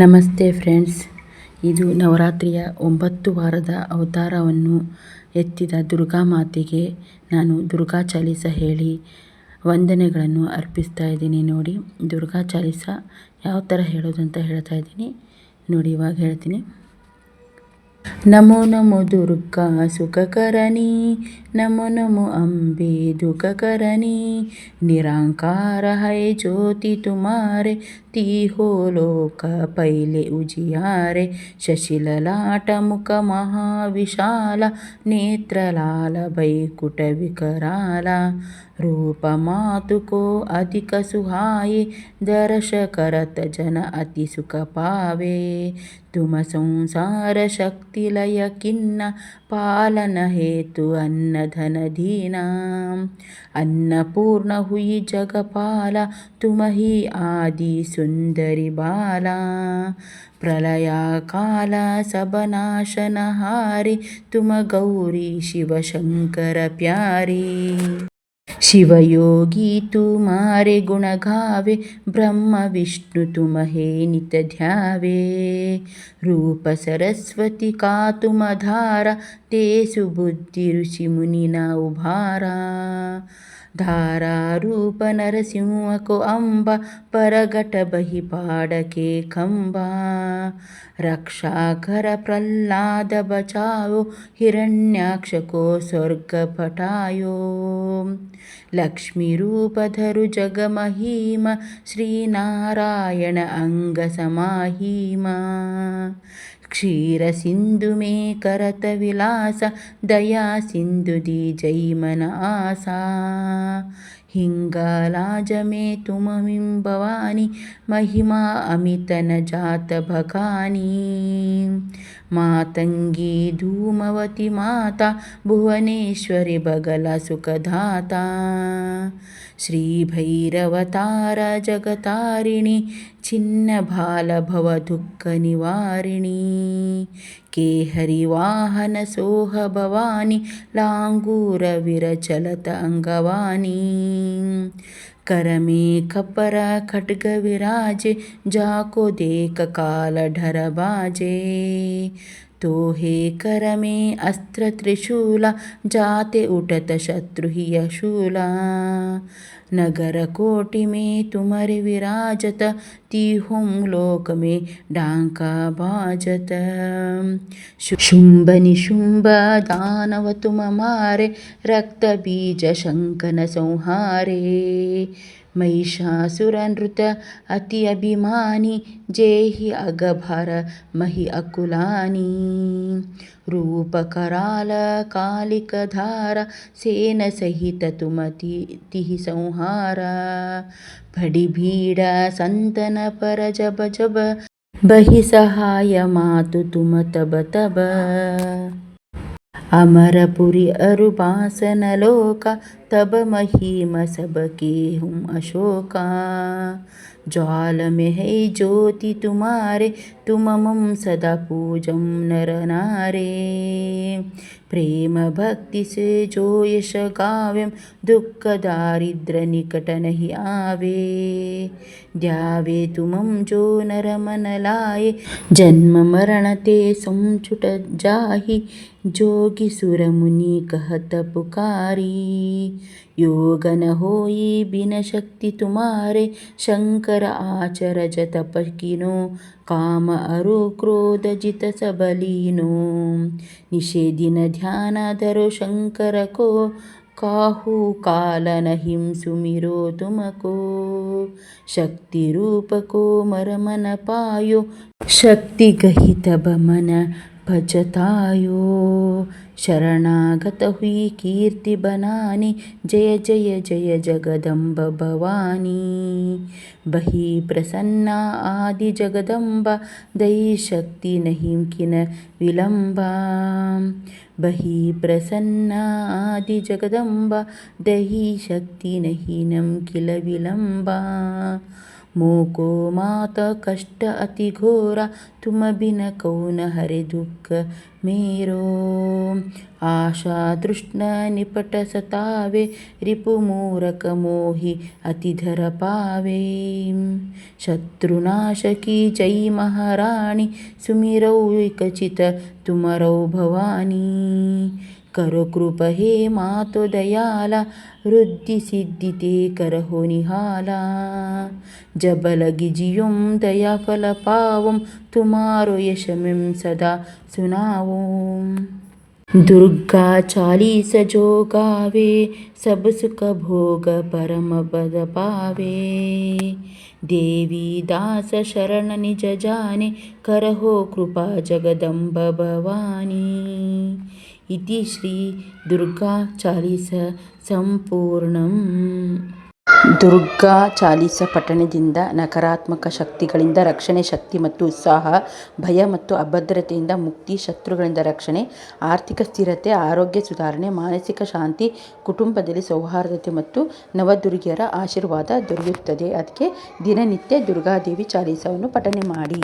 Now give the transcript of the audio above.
ನಮಸ್ತೆ ಫ್ರೆಂಡ್ಸ್. ಇದು ನವರಾತ್ರಿಯ ಒಂಬತ್ತು ವಾರದ ಅವತಾರವನ್ನು ಎತ್ತಿದ ದುರ್ಗಾ ಮಾತೆಗೆ ನಾನು ದುರ್ಗಾ ಚಾಲಿಸ ಹೇಳಿ ವಂದನೆಗಳನ್ನು ಅರ್ಪಿಸ್ತಾ ಇದ್ದೀನಿ. ನೋಡಿ, ದುರ್ಗಾ ಚಾಲಿಸ ಯಾವ ಥರ ಹೇಳೋದು ಅಂತ ಹೇಳ್ತಾ ಇದ್ದೀನಿ. ನೋಡಿ, ಇವಾಗ ಹೇಳ್ತೀನಿ. ನಮೋ ನಮೋ ದುರ್ಗಾ ಸುಖಕರಣಿ ನಮೋ ನಮೋ ಅಂಬೆ ದುಃಖಕರಣಿ ನಿರಾಂಕಾರ ಹೈ ಜ್ಯೋತಿ ತುಮಾರೆ लोक पहिले उजियारे शशिललाट मुख महाविशाला नेत्रलाल बैकुट विकराला रूप मातुको अधिक सुहाये दर्श करत जन अति सुख पावे तुम संसार शक्ति लय किन्न पालन हेतु अन्न धन दीना अन्नपूर्ण हुई जगपाला तुम ही आदि सुन्दरि बाला प्रलयाकाल सबनाशनहारि तुम गौरी शिवशङ्कर प्यारी। शिवयोगी तुम्हारे गुण गावे ब्रह्म विष्णु तुम हे नित ध्यावे। रूप सरस्वती का तुम धारा ते सुबुद्धि ऋषि मुनि न उभारा धारा रूप नरसिंह को अम्बा परगट बहि पाडके खम्बा। रक्षा कर प्रह्लाद बचाओ हिरण्याक्ष को स्वर्ग पटायो लक्ष्मीरूपधरु जगमहीम श्रीनारायण अङ्गसमाहीमा क्षीरसिन्धु मे करतविलास दया सिन्धु जैमन आसा हिङ्गलाज मे महिमा अमितन जात भगानी मातङ्गी धूमवती माता भुवनेश्वरि बगला सुखदाता। श्रीभैरवतार जगतारिणि छिन्नबालभवदुःखनिवारिणी केहरिवाहन सोह भवानी लाङ्गूरविरचलत अङ्गवानी कपर खड्गविराजे जाको देक ತೋಹೆ ಕರಮೆ ಅಸ್ತ್ರ ತ್ರಿಶೂಲ, ಜಾತೆ ಉಟತ ಶತ್ರುಹಿಯ ಶೂಲ. ನಗರ ಕೋಟಿ ಮೇ ತುಮರಿ ವಿರಾಜತ, ತೀಹುಂ ಲೋಕ ಮೇ ಡಾಂಕ ಬಾಜತ ಶುಂಭ ನಿಶುಂಭ ದಾನವ ತುಮ ಮಾರೆ, ರಕ್ತ ಬೀಜ ಶಂಕನ ಸಂಹಾರೇ. शंकन संहारे महिषासुर नृत अति अभिमानी जेहि अगभर महि अकुलानी। रूप कराल कालिक धारा सेन सहित तुम तिहि संहारा। बड़ी भीड़ संतन पर जब जब बहि सहाय मातु तुम तब तब अमरपुरी अरुबासन लोका, तब महिम सबके हूँ अशोका। ज्वाल में है ज्योति तुम्हारे तुम सदा पूजम नर नारे। प्रेम भक्ति से जो यश गाव्यम दुःख दारिद्र निकट नहीं आवे द्यावे जो ते संचुट जाहि जोगी सुर मुनि कहत पुकारी ಯೋಗನ ಹೋಯಿ ಬಿನಶಕ್ತಿ ತುಮಾರೆ, ಶಂಕರ ಆಚರಜ ತಪಕಿನೋ ಕಾಮ ಅರು ಕ್ರೋಧ ಜಿತ ಸಬಲೀನೋ. ನಿಷೇಧಿನ ಧ್ಯಾನ ಧರೋ ಶಂಕರ ಕೋ, ಕಾಹು ಕಾಲನ ಹಿಂಸುಮಿರೋ ತುಮಕೋ. ಶಕ್ತಿ ರೂಪಕೋ ಮರಮನ ಪಾಯೋ ಶಕ್ತಿಗಹಿತ ಬಮನ भजतायो। शरणागत हुई कीर्ति बनानी। जय जय जय जगदम्ब भवानी। बही प्रसन्ना आदि जगदम्बा। दयि शक्ति नहीं किन विलम्बा। बही प्रसन्ना आदि जगदम्बा। दही शक्ति नहीं नम किल विलम्बा मोको मात कष्ट अति घोरा तुम बिन कौन हरे दुःख मेरो आशा तृष्ण निपट सतावे रिपु मोहि अतिधर पावे शत्रुनाशकी की जय सुमिरौ विकचित तुमरौ भवानी करो कृप हे मातो दयाला वृद्धि सिद्धि ते करहो निहाला। जब लगी जियुम दया फल पावुम तुम्हारो यश में सदा सुनावुम दुर्गा चालीस जो गावे सब सुख भोग परम पद पावे। देवी दास शरण निज जाने करहो कृपा जगदम्ब भवानी ಇತಿ ಶ್ರೀ ದುರ್ಗಾ ಚಾಲೀಸ ಸಂಪೂರ್ಣ ದುರ್ಗಾ ಚಾಲೀಸ ಪಠಣದಿಂದ ನಕಾರಾತ್ಮಕ ಶಕ್ತಿಗಳಿಂದ ರಕ್ಷಣೆ, ಶಕ್ತಿ ಮತ್ತು ಉತ್ಸಾಹ, ಭಯ ಮತ್ತು ಅಭದ್ರತೆಯಿಂದ ಮುಕ್ತಿ, ಶತ್ರುಗಳಿಂದ ರಕ್ಷಣೆ, ಆರ್ಥಿಕ ಸ್ಥಿರತೆ, ಆರೋಗ್ಯ ಸುಧಾರಣೆ, ಮಾನಸಿಕ ಶಾಂತಿ, ಕುಟುಂಬದಲ್ಲಿ ಸೌಹಾರ್ದತೆ ಮತ್ತು ನವದುರ್ಗಿಯರ ಆಶೀರ್ವಾದ ದೊರೆಯುತ್ತದೆ. ಅದಕ್ಕೆ ದಿನನಿತ್ಯ ದುರ್ಗಾದೇವಿ ಚಾಲೀಸವನ್ನು ಪಠನೆ ಮಾಡಿ.